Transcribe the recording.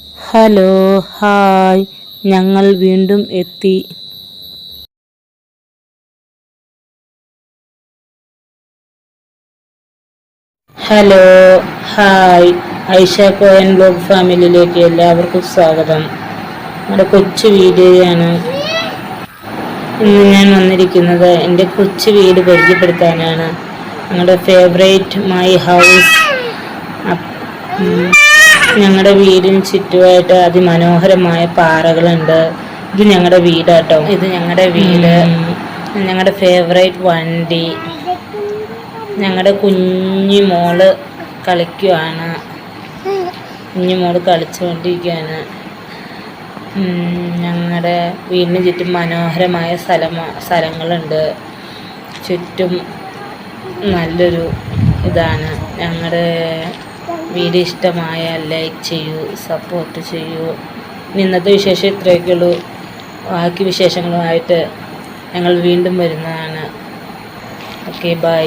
Hello hi. ഞങ്ങൾ വീണ്ടും എത്തി. Hello hi. Aisha Koyan blog ഫാമിലിയിലേക്ക് എല്ലാവർക്കും സ്വാഗതം. നമ്മുടെ കൊച്ചു വീഡിയോയാണ്. ഇന്ന് ഞാൻ വന്നിരിക്കുന്നത് എന്റെ കൊച്ചു വീട് പരിചയപ്പെടുത്താനാണ്. ഞങ്ങളുടെ ഫേവറേറ്റ് മൈ ഹൗസ് ഞങ്ങളുടെ വീടിന് ചുറ്റുമായിട്ട് അതിമനോഹരമായ പാറകളുണ്ട്. ഇത് ഞങ്ങളുടെ വീടാട്ടോ. ഇത് ഞങ്ങളുടെ വീട്. ഞങ്ങളുടെ ഫേവറേറ്റ് വണ്ടി. ഞങ്ങളുടെ കുഞ്ഞു മോൾ കളിക്കുവാണ്. കുഞ്ഞു മോൾ കളിച്ചുകൊണ്ടിരിക്കുകയാണ് ഞങ്ങളുടെ വീടിന് ചുറ്റും മനോഹരമായ സ്ഥലം സ്ഥലങ്ങളുണ്ട്. ചുറ്റും നല്ലൊരു ഇതാണ് ഞങ്ങളുടെ വീഡിയോ ഇഷ്ടമായാൽ ലൈക്ക് ചെയ്യൂ സപ്പോർട്ട് ചെയ്യൂ. ഇന്നത്തെ വിശേഷം ഇത്രയൊക്കെയുള്ളൂ ബാക്കി വിശേഷങ്ങളുമായിട്ട് ഞങ്ങൾ വീണ്ടും വരുന്നതാണ്. Okay bye